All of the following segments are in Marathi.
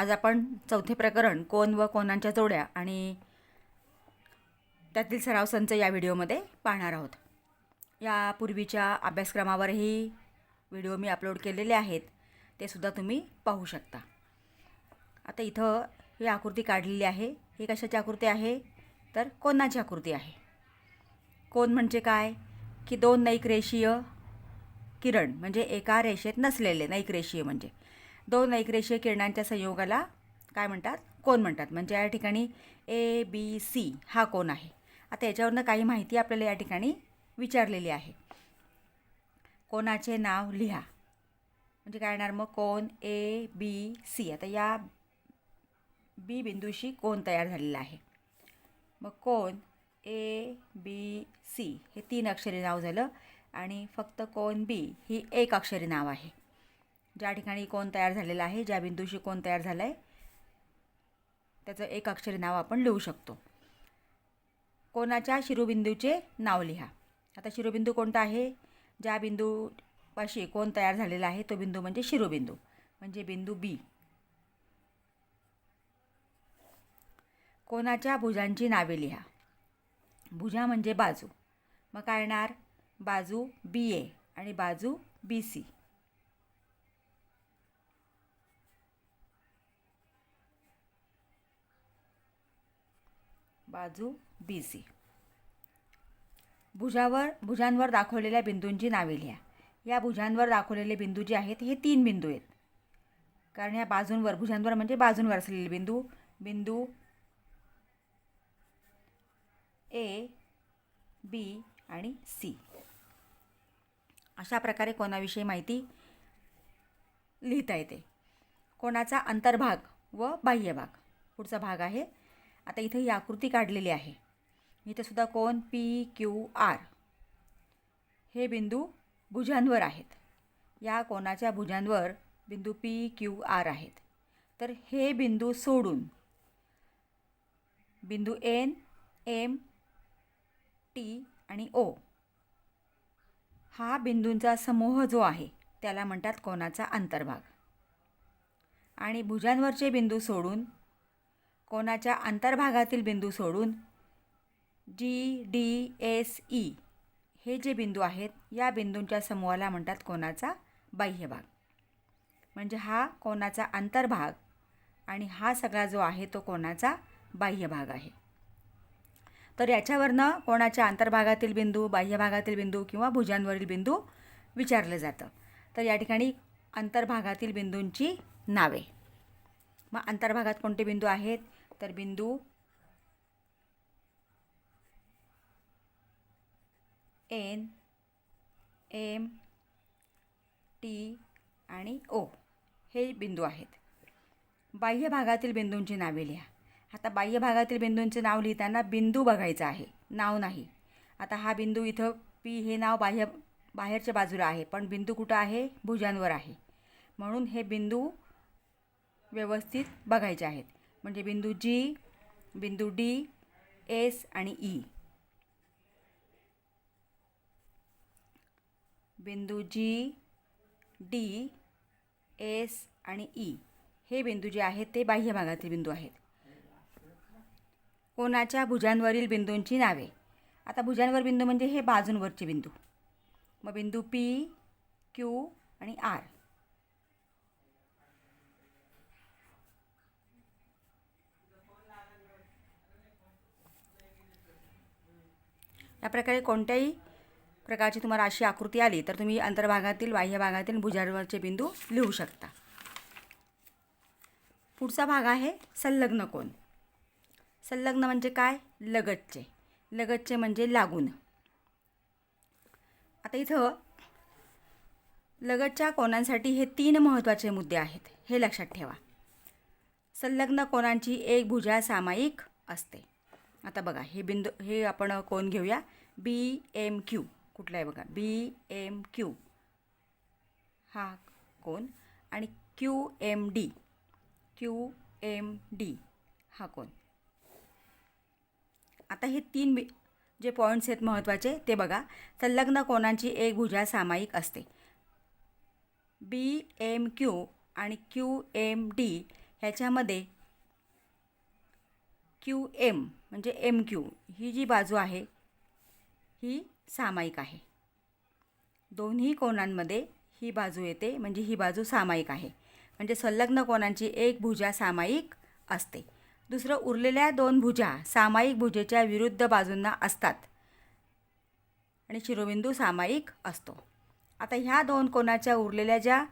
आज आपण चौथे प्रकरण कोण व कोणांच्या जोड्या आणि त्यातील सराव संच या व्हिडिओमध्ये पाहणार आहोत. यापूर्वीच्या अभ्यासक्रमावरही व्हिडिओ मी अपलोड केलेले आहेत ते सुद्धा तुम्ही पाहू शकता. आता इथं ही आकृती काढलेली आहे. ही कशाची आकृती आहे? तर कोणाची आकृती आहे? कोण म्हणजे काय? की दोन नैक रेषीय किरण म्हणजे एका रेषेत नसलेले नैक रेषीय म्हणजे. दोन एकरेषीय किरणांच्या संयोगाला काय म्हणतात? कोण म्हणतात? म्हणजे या ठिकाणी ए बी सी हा कोण आहे? आता याच्यावरनं काही माहिती आपल्याला या ठिकाणी विचारलेली आहे. कोणाचे नाव लिहा. म्हणजे काय येणार? मग कोण? ए बी सी आता या बी बिंदूशी कोण तयार झालेला आहे? मग कोण? ए बी सी हे तीन अक्षरी नाव झालं आणि फक्त कोण? बी ही एक अक्षरी नाव आहे. ज्या ठिकाणी कोण तयार झालेला आहे ज्या बिंदूशी कोण तयार झालं आहे त्याचं एक अक्षरी नाव आपण लिहू शकतो. कोणाच्या शिरोबिंदूचे नाव लिहा. आता शिरोबिंदू कोणता आहे? ज्या बिंदूपाशी कोण तयार झालेला आहे तो बिंदू म्हणजे शिरोबिंदू. म्हणजे बिंदू बी. कोणाच्या भुजांची नावे लिहा. भुजा म्हणजे बाजू. मग काय येणार? बाजू बी ए आणि बाजू बी सी. बाजू बी सी भुजावर भुजांवर दाखवलेल्या बिंदूंची नावे लिहा. या भुजांवर दाखवलेले बिंदू जे आहेत हे तीन बिंदू आहेत. कारण या बाजूंवर भुजांवर म्हणजे बाजूंवर असलेले बिंदू बिंदू ए बी आणि सी अशा प्रकारे कोणाविषयी माहिती लिहिता येते. कोणाचा अंतर्भाग व बाह्यभाग. पुढचा भाग आहे आता इथं ही आकृती काढलेली आहे. इथे सुद्धा कोण पी क्यू आर हे बिंदू भुजांवर आहेत. या कोणाच्या भुजांवर बिंदू पी क्यू आर आहेत. तर हे बिंदू सोडून बिंदू एन एम टी आणि ओ हा बिंदूंचा समूह जो आहे त्याला म्हणतात कोणाचा अंतर्भाग. आणि भुजांवरचे बिंदू सोडून कोणाच्या अंतर्भागातील बिंदू सोडून? जी डी एस ई हे जे बिंदू आहेत या बिंदूंच्या समूहाला म्हणतात कोणाचा बाह्यभाग. म्हणजे हा कोणाचा अंतर्भाग आणि हा सगळा जो आहे तो कोणाचा बाह्यभाग आहे. तर याच्यावरनं कोणाच्या अंतर्भागातील बिंदू बाह्यभागातील बिंदू किंवा भुजांवरील बिंदू विचारलं जातं. तर या ठिकाणी अंतर्भागातील बिंदूंची नावे. मग अंतर्भागात कोणते बिंदू आहेत? तर बिंदू. एन एम टी आणि ओ हे बिंदू आहेत. बाह्य भागातील बिंदूंची नावे लिहा. आता बाह्य भागातील बिंदूंचे नाव लिहिताना बिंदू बघायचा आहे. नाव नाही. आता हा बिंदू इथं पी हे नाव बाह्य बाहेरच्या बाजूला आहे पण बिंदू कुठं आहे? भुजांवर आहे. म्हणून हे बिंदू व्यवस्थित बघायचे आहेत. म्हणजे बिंदू जी बिंदू डी एस आणि ई बिंदू जी डी एस आणि ई हे बिंदू जे आहेत ते बाह्य भागातील बिंदू आहेत. कोणाच्या भुजांवरील बिंदूंची नावे? आता भुजांवर बिंदू म्हणजे हे बाजूंवरचे बिंदू. मग बिंदू पी क्यू आणि आर या प्रकारे कोणत्याही प्रकारची तुम्हाला अशी आकृती आली तर तुम्ही अंतर्भागातील बाह्य भागातील भुजांवरचे बिंदू लिहू शकता. पुढचा भाग आहे संलग्न कोण संलग्न म्हणजे काय? लगतचे. लगतचे म्हणजे लागून. आता इथं लगतच्या कोणांसाठी हे तीन महत्त्वाचे मुद्दे आहेत हे लक्षात ठेवा. संलग्न कोणांची एक भुजा सामायिक असते. आता बघा हे बिंदू हे आपण कोण घेऊया? बी एम क्यू कुठला आहे बघा? बी एम क्यू हा कोण आणि Q M D Q M D हा कोण आता हे तीन बी जे पॉईंट्स आहेत महत्त्वाचे ते बघा. संलग्न कोणांची एक भुजा सामायिक असते. बी एम क्यू आणि क्यू एम डी ह्याच्यामध्ये क्यू एम म्हणजे एम क्यू ही जी बाजू आहे ही सामायिक आहे. दोन्ही कोणांमध्ये ही बाजू येते म्हणजे ही बाजू सामायिक आहे. म्हणजे संलग्न कोणांची एक भुजा सामायिक असते. दुसरं उरलेल्या दोन भुजा सामायिक भुजेच्या विरुद्ध बाजूंना असतात. आणि शिरोबिंदू सामायिक असतो. आता ह्या दोन कोणाच्या उरलेल्या ज्या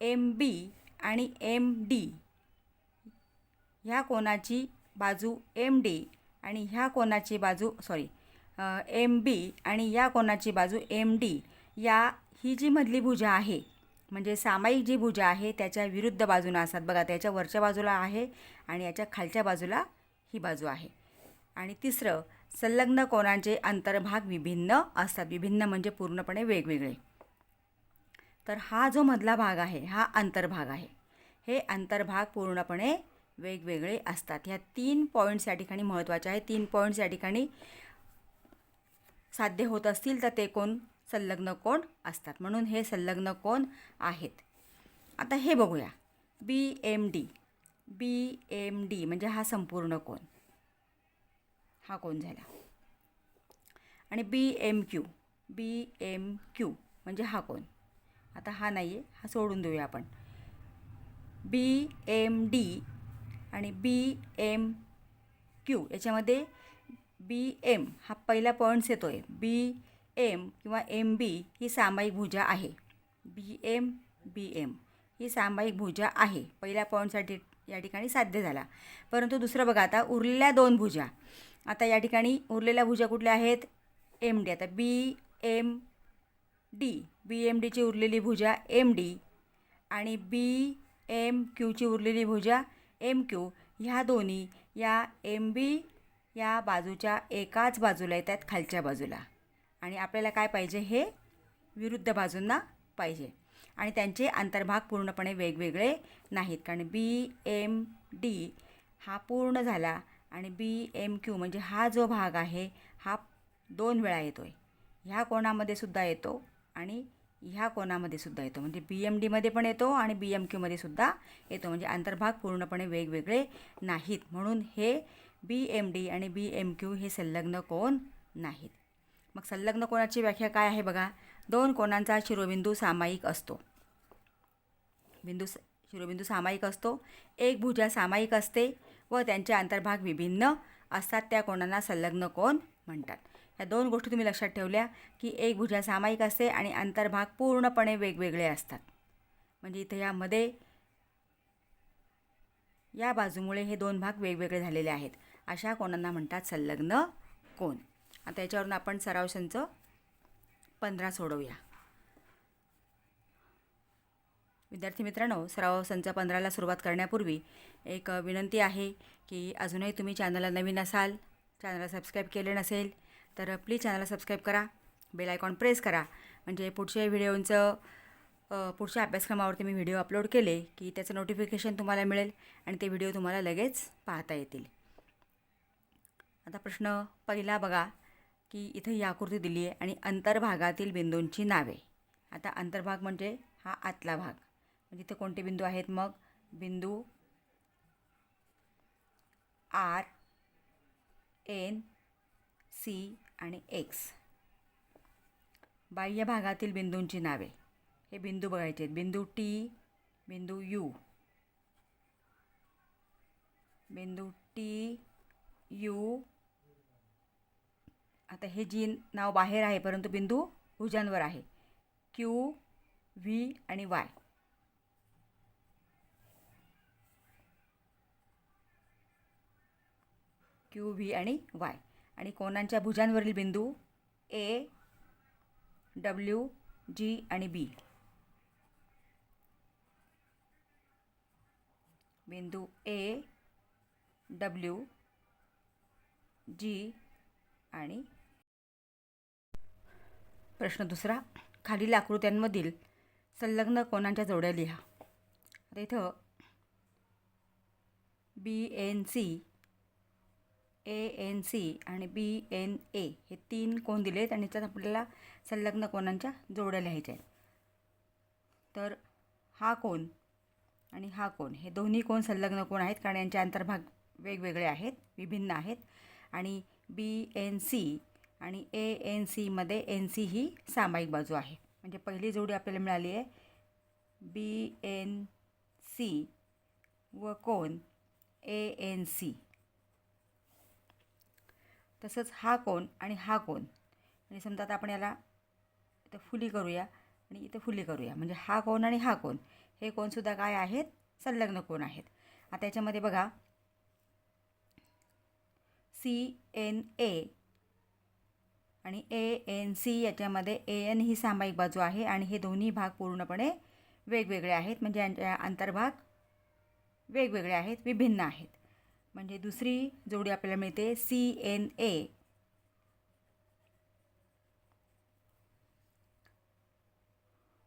एम बी आणि एम डी ह्या कोणाची बाजू एम डी आणि ह्या कोणाची बाजू सॉरी एम बी आणि या कोणाची बाजू एम डी या ही जी मधली भुजा आहे म्हणजे सामायिक जी भुजा आहे त्याच्या विरुद्ध बाजूनं असतात. बघा त्याच्या वरच्या बाजूला आहे आणि याच्या खालच्या बाजूला ही बाजू आहे. आणि तिसरं संलग्न कोणांचे अंतर्भाग विभिन्न असतात. विभिन्न म्हणजे पूर्णपणे वेगवेगळे. तर हा जो मधला भाग आहे हा अंतर्भाग आहे. हे अंतर्भाग पूर्णपणे वेगवेगळे असतात. ह्या तीन पॉईंट्स या ठिकाणी महत्त्वाच्या आहेत. तीन पॉईंट्स या ठिकाणी साध्य होत असतील तर ते कोण? संलग्न कोण असतात. म्हणून हे संलग्न कोण आहेत? आता हे बघूया. B M D B M D म्हणजे हा संपूर्ण कोण? हा कोण झाला? आणि B M Q B M Q म्हणजे हा कोण? आता हा नाही आहे हा सोडून देऊया आपण. बी एम डी आणि बी एम क्यू याच्यामध्ये बी एम हा पहिला पॉईंट्स येतो आहे बी एम किंवा एम बी ही सामायिक भुजा आहे. बी एम बी एम ही सामायिक भुजा आहे. पहिल्या पॉईंटसाठी या ठिकाणी साध्य झाला. परंतु दुसरं बघा आता उरलेल्या दोन भुजा. आता या ठिकाणी उरलेल्या भुजा कुठल्या आहेत? एम डी आता B M D B M डीची उरलेली भुजा एम डी आणि बी एम क्यूची उरलेली भुजा एम क्यू ह्या दोन्ही या एम बी या बाजूच्या एकाच बाजूला येतात खालच्या बाजूला. आणि आपल्याला काय पाहिजे? हे विरुद्ध बाजूंना पाहिजे. आणि त्यांचे अंतर्भाग पूर्णपणे वेगवेगळे नाहीत. कारण बी एम डी हा पूर्ण झाला आणि बी एम क्यू म्हणजे हा जो भाग आहे हा दोन वेळा येतो आहे ह्या कोणामध्ये सुद्धा येतो आणि ह्या कोणामध्ये सुद्धा येतो? म्हणजे बी एम डीमध्ये पण येतो आणि बी एम क्यूमध्ये सुद्धा येतो. म्हणजे अंतर्भाग पूर्णपणे वेगवेगळे नाहीत. म्हणून हे बी एम डी आणि बी एम क्यू हे संलग्न कोण नाहीत. मग संलग्न कोणाची व्याख्या काय आहे बघा? दोन कोणांचा शिरोबिंदू सामायिक असतो. बिंदू स- शिरोबिंदू सामायिक असतो. एक भुजा सामायिक असते व त्यांचे अंतर्भाग विभिन्न असतात. त्या कोणांना संलग्न कोण म्हणतात. या दोन गोष्टी तुम्ही लक्षात ठेवल्या की एक भुजा सामायिक असते आणि अंतर्भाग पूर्णपणे वेगवेगळे असतात. म्हणजे इथं यामध्ये या बाजूमुळे हे दोन भाग वेगवेगळे झालेले आहेत. अशा कोणांना म्हणतात संलग्न कोण? आता याच्यावरून आपण सरावशांचं पंधरा सोडवूया. विद्यार्थी मित्रांनो सराव संच पंधराला सुरुवात करण्यापूर्वी एक विनंती आहे की अजूनही तुम्ही चॅनलला नवीन असाल चॅनलला सबस्क्राईब केले नसेल तर प्लीज चॅनलला सबस्क्राईब करा बेल आयकॉन प्रेस करा. म्हणजे पुढच्या व्हिडिओंचं पुढच्या अभ्यासक्रमावरती मी व्हिडिओ अपलोड केले की त्याचं नोटिफिकेशन तुम्हाला मिळेल आणि ते व्हिडिओ तुम्हाला लगेच पाहता येतील. आता प्रश्न पहिला बघा की इथं ही आकृती दिली आहे आणि अंतर्भागातील बिंदूंची नावे. आता अंतर्भाग म्हणजे हा आतला भाग. म्हणजे इथे कोणते बिंदू आहेत मग? बिंदू आर एन सी आणि एक्स बाह्य भागातील बिंदूंची नावे. हे बिंदू बघायचे आहेत. बिंदू टी बिंदू यू बिंदू टी यू आता हे जी नाव बाहेर आहे परंतु बिंदू भुजांवर आहे. क्यू व्ही आणि वाय क्यू व्ही आणि वाय आणि कोणांच्या भुजांवरील बिंदू? ए डब्ल्यू जी आणि बी बिंदू ए डब्ल्यू जी आणि प्रश्न दुसरा खालील आकृत्यांमधील संलग्न कोणांच्या जोड्या लिहा. आता इथं B N C A N C आणि बी एन ए हे तीन कोण दिले आहेत? आणि त्यात आपल्याला संलग्न कोणांच्या? जोड्या लिहायच्या आहेत. तर हा कोण आणि हा कोण हे दोन्ही कोण संलग्न कोण आहेत? कारण यांचे अंतर्भाग वेगवेगळे आहेत विभिन्न आहेत. आणि बी एन सी आणि ए एन सीमध्ये एन सी ही सामायिक बाजू आहे. म्हणजे पहिली जोडी आपल्याला मिळाली आहे. बी एन सी व कोण? ए एन सी तसंच हा कोण आणि हा कोण. म्हणजे समजा आता आपण याला इथं फुली करूया आणि इथं फुली करूया. म्हणजे हा कोण आणि हा कोण. हे कोणसुद्धा काय आहेत? संलग्न कोण आहेत? आता याच्यामध्ये बघा. C N A. आणि ए एन सी याच्यामध्ये ए एन ही सामायिक बाजू आहे आणि हे दोन्ही भाग पूर्णपणे वेगवेगळे आहेत. म्हणजे यांच्या अंतर्भाग वेगवेगळे आहेत विभिन्न आहेत. म्हणजे दुसरी जोडी आपल्याला मिळते सी एन ए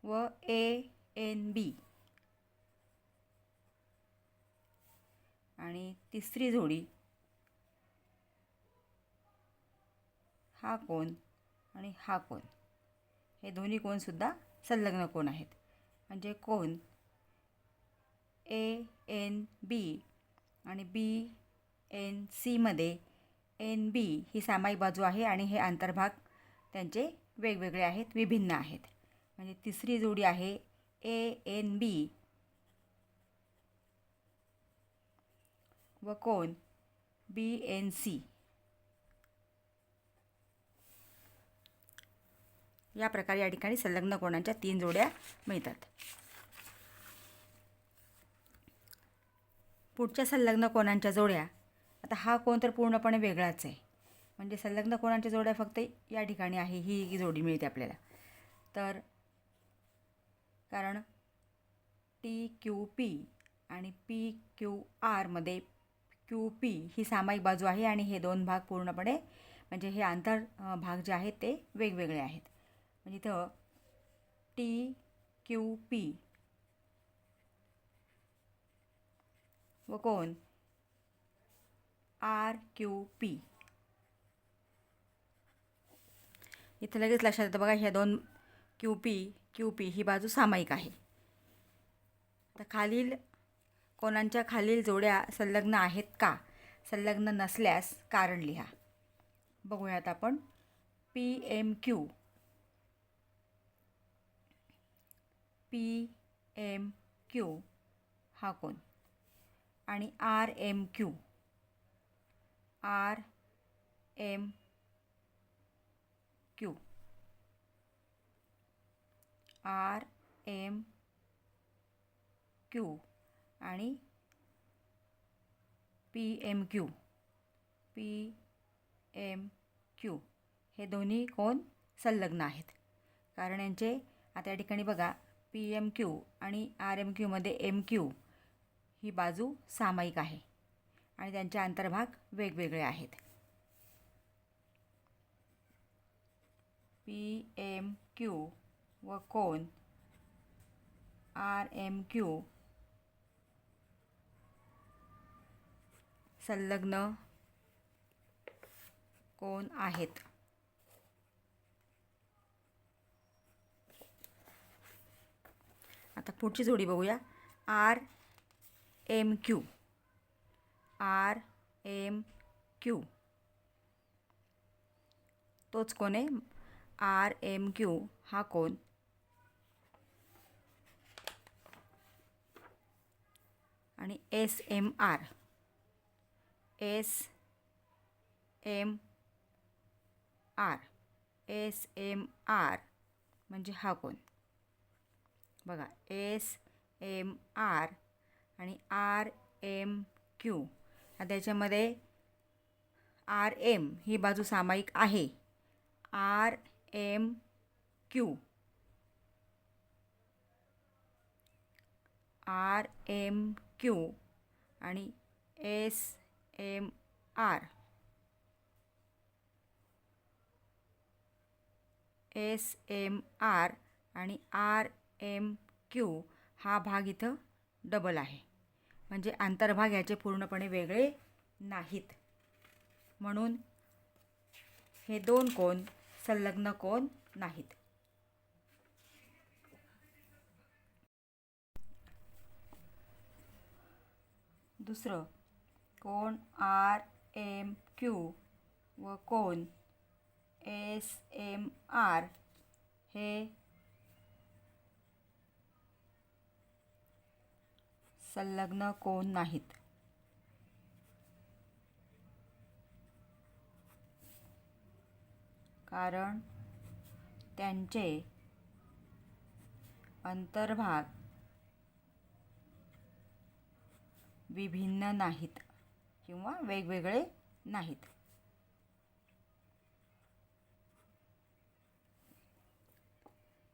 व ए एन बी आणि तिसरी जोडी हा कोण आणि हा कोण. हे दोन्ही कोणसुद्धा संलग्न कोण आहेत. म्हणजे कोण? ए एन बी आणि बी एन सीमध्ये एन बी ही सामायिक बाजू आहे आणि हे अंतर्भाग त्यांचे वेगवेगळे आहेत विभिन्न आहेत. म्हणजे तिसरी जोडी आहे ए एन बी. व कोण? B N C. या प्रकारे या ठिकाणी संलग्न कोणाच्या तीन जोड्या मिळतात. पुढच्या संलग्न कोणांच्या जोड्या? आता हा कोण तर पूर्णपणे वेगळाच आहे. म्हणजे संलग्न कोणांच्या जोड्या फक्त या ठिकाणी आहे ही जोडी मिळते आपल्याला. तर कारण टी क्यू पी आणि पी क्यू आरमध्ये क्यू पी ही सामायिक बाजू आहे आणि हे दोन भाग पूर्णपणे म्हणजे हे आंतर भाग जे आहेत ते वेगवेगळे आहेत. म्हणजे इथं टी क्यू पी व कोण? R Q P. इथं लगेच लक्षात येतं बघा ह्या दोन क्यू पी क्यू पी ही बाजू सामायिक आहे. तर खालील कोणांच्या खालील जोड्या संलग्न आहेत का? संलग्न नसल्यास कारण लिहा. बघूयात आपण. P M Q. P M Q. हा कोण? आणि R M Q. R M Q. R M Q. आणि P M Q. P M Q. हे दोन्ही कोण? संलग्न आहेत. कारण यांचे आता या ठिकाणी बघा पी एम क्यू आणि आर एम क्यूमध्ये एम क्यू ही बाजू सामायिक आहे. आणि त्यांचे अंतर्भाग वेगवेगळे आहेत. पी एम क्यू व कोण? R M Q. संलग्न कोण आहेत? आता पुढची जोडी बघूया. R M Q. R M Q. तोच कोण आहे? R M Q. हा कोण? आणि S M R. S M R. S M R. म्हणजे हा कोण? बघा. एस एम आर आणि आर एम क्यू. त्याच्यामध्ये आर एम ही बाजू सामायिक आहे. R M Q. R M Q आणि S M R. S M R आणि आर एम क्यू हा भाग इथं डबल आहे. म्हणजे आंतरभाग याचे पूर्णपणे वेगळे नाहीत. म्हणून हे दोन कोण संलग्न कोण नाहीत. दुसरं कोण आर एम क्यू व कोण एस एम आर हे संलग्न कोण नाहीत? कारण त्यांचे अंतर्भाग विभिन्न नाहीत किंवा वेगवेगळे नाहीत.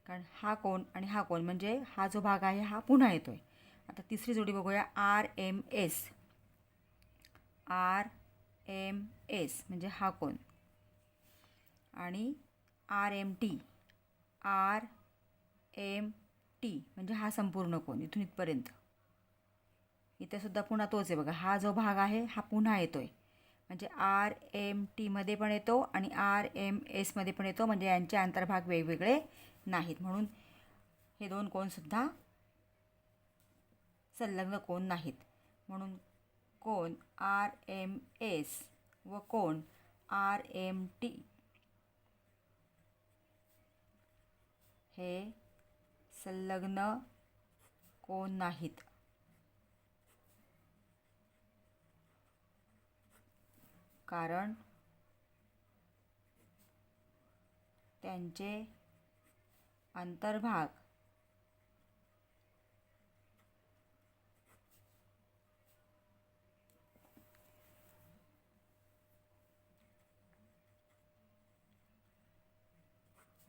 कारण हा कोण आणि हा कोण म्हणजे हा जो भाग आहे हा पुन्हा येतो आहे आता तिसरी जोडी बघूया. R M S. R M S म्हणजे हा कोण? आणि R M T. R M T म्हणजे हा संपूर्ण कोण? इथून इथपर्यंत. इथेसुद्धा पुन्हा तोच आहे बघा. हा जो भाग आहे हा पुन्हा येतो आहे म्हणजे आर एम टीमध्ये पण येतो आणि आर एम एसमध्ये पण येतो. म्हणजे यांचे अंतर्भाग वेगवेगळे नाहीत. म्हणून हे दोन कोणसुद्धा संलग्न कोण नाहीत. म्हणून कोण? आर एम एस व कोण? R M T. हे संलग्न कोण नाहीत. कारण त्यांचे अंतर्भाग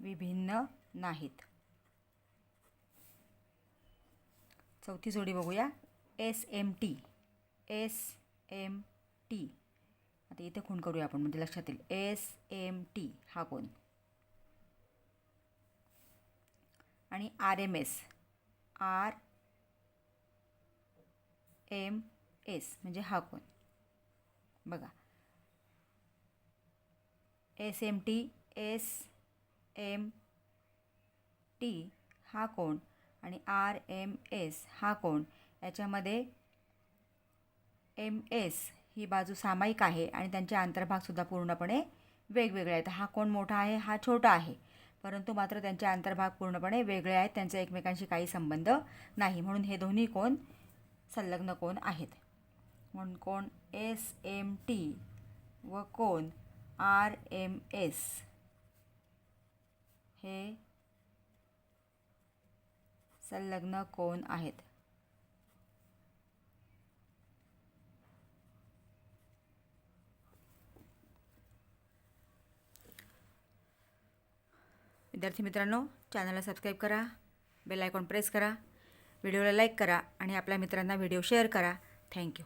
विभिन्न नाहीत. चौथी जोडी बघूया. S M T S M T आता इथे खूण करूया आपण म्हणजे लक्षात येईल. एस एम टी हा कोण? आणि R M S R M S म्हणजे हा कोण? बघा. S M T S M T हा कोण आणि आर एम एस हा कोण? याच्यामध्ये एम एस ही बाजू सामायिक आहे आणि त्यांचे आंतरभागसुद्धा पूर्णपणे वेगवेगळे आहेत. हा कोण मोठा आहे? हा छोटा आहे. परंतु मात्र त्यांचे आंतरभाग पूर्णपणे वेगळे आहेत. त्यांचा एकमेकांशी काही संबंध नाही. म्हणून हे दोन्ही कोण? संलग्न कोण आहेत? म्हणून कोण? एस एम टी व कोण? R M S. हे संलग्न कोण आहेत? विद्यार्थी मित्रांनो चॅनलला सबस्क्राईब करा बेल आयकॉन प्रेस करा व्हिडिओला लाईक करा आणि आपल्या मित्रांना व्हिडिओ शेअर करा. थँक्यू